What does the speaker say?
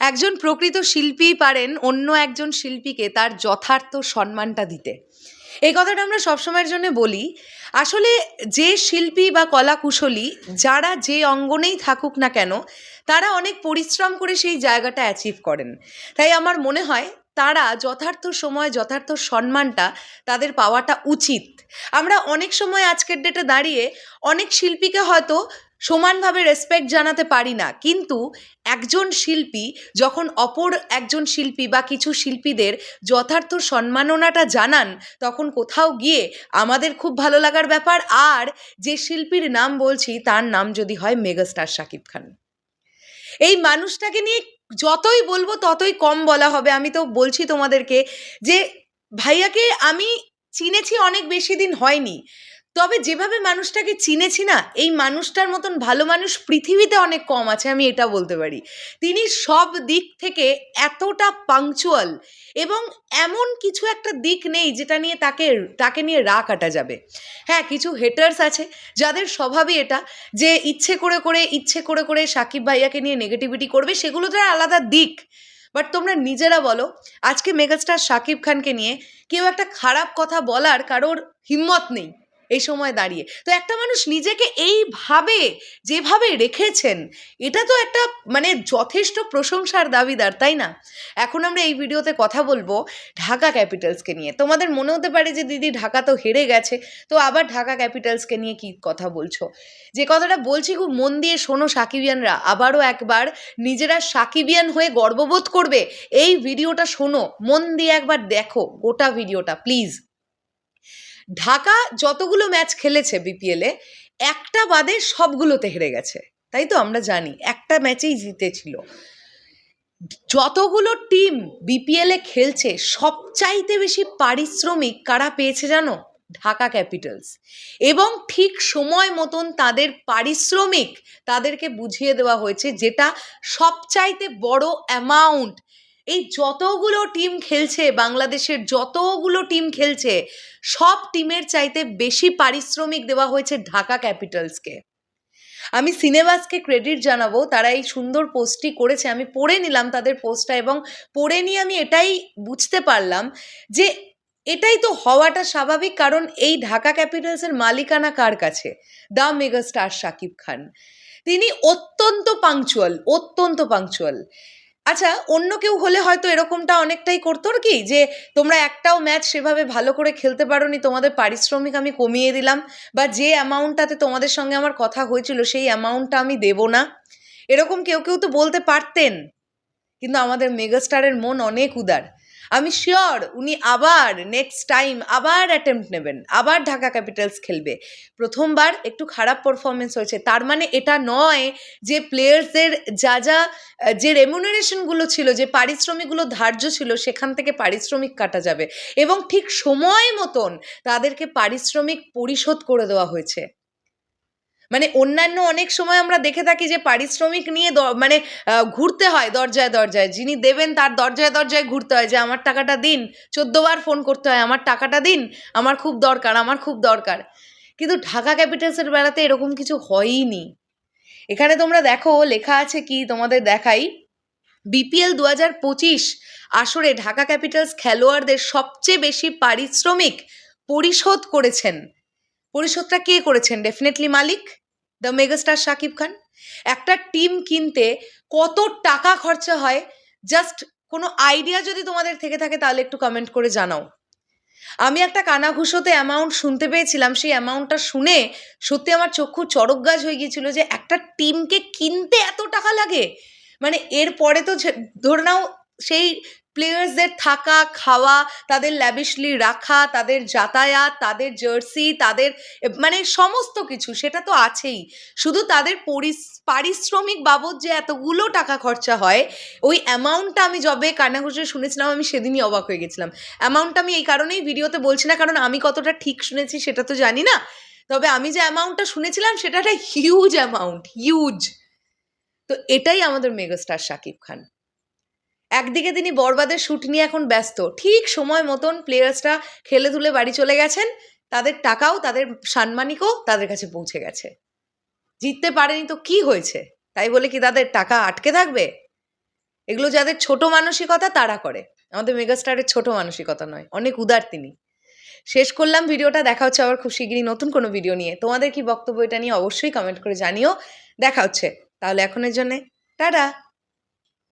একজন প্রকৃত শিল্পীই পারেন অন্য একজন শিল্পীকে তার যথার্থ সম্মানটা দিতে। এই কথাটা আমরা সবসময়ের জন্য বলি, আসলে যে শিল্পী বা কলা কুশলী যারা যে অঙ্গনেই থাকুক না কেন, তারা অনেক পরিশ্রম করে সেই জায়গাটা অ্যাচিভ করেন। তাই আমার মনে হয়, তারা যথার্থ সময়, যথার্থ সম্মানটা তাদের পাওয়াটা উচিত। আমরা অনেক সময় আজকের ডেটে দাঁড়িয়ে অনেক শিল্পীকে হয়তো সমানভাবে রেসপেক্ট জানাতে পারি না। কিন্তু একজন শিল্পী যখন অপর একজন শিল্পী বা কিছু শিল্পীদের যথার্থ সম্মাননাটা জানান, তখন কোথাও গিয়ে আমাদের খুব ভালো লাগার ব্যাপার। আর যে শিল্পীর নাম বলছি, তার নাম যদি হয় মেগাস্টার শাকিব খান। এই মানুষটাকে নিয়ে যতই বলব, ততই কম বলা হবে। আমি তো বলছি তোমাদেরকে যে, ভাইয়াকে আমি চিনেছি অনেক বেশি দিন হয়নি। তবে যেভাবে মানুষটাকে চিনেছি না, এই মানুষটার মতন ভালো মানুষ পৃথিবীতে অনেক কম আছে, আমি এটা বলতে পারি। তিনি সব দিক থেকে এতটা পাংচুয়াল এবং এমন কিছু একটা দিক নেই যেটা নিয়ে তাকে তাকে নিয়ে রা কাটা যাবে। হ্যাঁ কিছু হেটার্স আছে, যাদের স্বভাবই এটা যে ইচ্ছে করে করে, ইচ্ছে করে করে সাকিব ভাইয়াকে নিয়ে নেগেটিভিটি করবে সেগুলো তো আলাদা দিক। বাট তোমরা নিজেরা বলো, আজকে মেগাস্টার সাকিব খানকে নিয়ে কেউ একটা খারাপ কথা বলার কারোর হিম্মত নেই। এই সময় দাঁড়িয়ে। তো একটা মানুষ নিজেকে এইভাবে, যেভাবে রেখেছেন, এটা তো একটা মানে যথেষ্ট প্রশংসার দাবিদার, তাই না? এখন আমরা এই ভিডিওতে কথা বলব ঢাকা ক্যাপিটালসকে নিয়ে। তোমাদের মনে হতে পারে যে, দিদি, ঢাকা তো হেরে গেছে। তো আবার ঢাকা ক্যাপিটালসকে নিয়ে কি কথা বলছো? যে কথাটা বলছি খুব মন দিয়ে শোনো সাকিবিয়ানরা। আবারও একবার নিজেরা সাকিবিয়ান হয়ে গর্ববোধ করবে। এই ভিডিওটা শোনো, মন দিয়ে একবার দেখো গোটা ভিডিওটা, প্লিজ। ঢাকা যতগুলো ম্যাচ খেলেছে বিপিএলে একটা বাদে সবগুলোতে হেরে গেছে। তাই তো আমরা জানি, একটা ম্যাচেই জিতেছিল। যতগুলো টিম বিপিএলে খেলছে, সবচাইতে বেশি পারিশ্রমিক কারা পেয়েছে জানো? ঢাকা ক্যাপিটালস। এবং ঠিক সময় মতন তাদের পারিশ্রমিক তাদেরকে বুঝিয়ে দেওয়া হয়েছে, যেটা সবচাইতে বড় অ্যামাউন্ট এই যতগুলো টিম খেলছে, বাংলাদেশের যতগুলো টিম খেলছে, সব টিমের চাইতে বেশি পারিশ্রমিক দেওয়া হয়েছে ঢাকা ক্যাপিটালসকে। আমি সিনেমাসকে ক্রেডিট জানাব, তারা এই সুন্দর পোস্টটি করেছে, আমি পড়ে নিলাম তাদের পোস্টটা এবং পড়ে নিয়ে আমি এটাই বুঝতে পারলাম যে এটাই তো হওয়াটা স্বাভাবিক, কারণ এই ঢাকা ক্যাপিটালসের মালিকানা কার কাছে? The megastar Shakib Khan. তিনি অত্যন্ত পাংচুয়াল অত্যন্ত পাংচুয়াল আচ্ছা অন্য কেউ হলে হয়তো এরকমটা অনেকটাই করতো কি? যে তোমরা একটাও ম্যাচ সেভাবে ভালো করে খেলতে পারোনি, তোমাদের পারিশ্রমিক আমি কমিয়ে দিলাম বা যে অ্যামাউন্টটাতে তোমাদের সঙ্গে আমার কথা হয়েছিল, সেই অ্যামাউন্টটা আমি দেব না। এরকম কেউ কেউ তো বলতে পারতেন। কিন্তু আমাদের মেগাস্টারের মন অনেক উদার। আমি শিওর উনি আবার নেক্সট টাইম আবার অ্যাটেম্প্ট নেবেন, আবার ঢাকা ক্যাপিটালস খেলবে। প্রথমবার একটু খারাপ পারফরমেন্স হয়েছে, তার মানে এটা নয় যে প্লেয়ার্সদের যা যা, যে রেমুনারেশনগুলো ছিল, যে পারিশ্রমিকগুলো ধার্য ছিল, সেখান থেকে পারিশ্রমিক কাটা যাবে। এবং ঠিক সময় মতন তাদেরকে পারিশ্রমিক পরিশোধ করে দেওয়া হয়েছে। মানে অন্যান্য অনেক সময় আমরা দেখে থাকি যে পারিশ্রমিক নিয়ে মানে ঘুরতে হয় দরজায় দরজায়। যিনি দেবেন তার দরজায় দরজায় ঘুরতে হয় যে, আমার টাকাটা দিন। চোদ্দোবার ফোন করতে হয়, আমার টাকাটা দিন। আমার খুব দরকার, আমার খুব দরকার। কিন্তু ঢাকা ক্যাপিটালসের বেলাতে এরকম কিছু হয়ইনি। এখানে তোমরা দেখো, লেখা আছে কি তোমাদের দেখাই? বিপিএল দু হাজার পঁচিশ আসরে ঢাকা ক্যাপিটালস খেলোয়াড়দের সবচেয়ে বেশি পারিশ্রমিক পরিশোধ করেছেন। পরিশোধটা কে করেছেন? ডেফিনেটলি মালিক? দ্য মেগাস্টার শাকিব খান একটা টিম কিনতে কত টাকা খরচা হয়? জাস্ট কোনো আইডিয়া যদি তোমাদের থেকে থাকে তাহলে একটু কমেন্ট করে জানাও। আমি একটা কানাঘুষোতে অ্যামাউন্ট শুনতে পেয়েছিলাম, সেই অ্যামাউন্টটা শুনে সত্যি আমার চক্ষু চড়ক গাছ হয়ে গিয়েছিল যে একটা টিমকে কিনতে এত টাকা লাগে। মানে এরপরে তো ধরে নাও সেই প্লেয়ার্সদের থাকা, খাওয়া, তাদের ল্যাবিশলি রাখা, তাদের যাতায়াত, তাদের জার্সি তাদের মানে সমস্ত কিছু সেটা তো আছেই। শুধু তাদের পারিশ্রমিক বাবদ যে এতগুলো টাকা খরচা হয়, ওই অ্যামাউন্টটা আমি যবে কান্নাঘুষে শুনেছিলাম, আমি সেদিনই অবাক হয়ে গেছিলাম। অ্যামাউন্টটা আমি এই কারণেই ভিডিওতে বলছি না, কারণ আমি কতটা ঠিক শুনেছি সেটা তো জানি না। তবে আমি যে অ্যামাউন্টটা শুনেছিলাম, সেটা একটা হিউজ অ্যামাউন্ট হিউজ তো এটাই আমাদের মেগাস্টার শাকিব খান। একদিকে তিনি বরবাদের শ্যুট নিয়ে এখন ব্যস্ত। ঠিক সময় মতন প্লেয়ার্সরা খেলে ধুলে বাড়ি চলে গেছেন। তাদের টাকাও, তাদের সাম্মানিকও তাদের কাছে পৌঁছে গেছে। জিততে পারেনি তো কি হয়েছে? তাই বলে কি তাদের টাকা আটকে থাকবে? এগুলো যাদের ছোট মানসিকতা, তারা করে। আমাদের মেগাস্টারের ছোট মানসিকতা নয়, অনেক উদার তিনি। শেষ করলাম ভিডিওটা, দেখা হচ্ছে আবার খুব শিগগিরই নতুন কোনো ভিডিও নিয়ে। তোমাদের কি বক্তব্য এটা নিয়ে অবশ্যই কমেন্ট করে জানিও। দেখা হচ্ছে। তাহলে এখনের জন্যে, টাটা!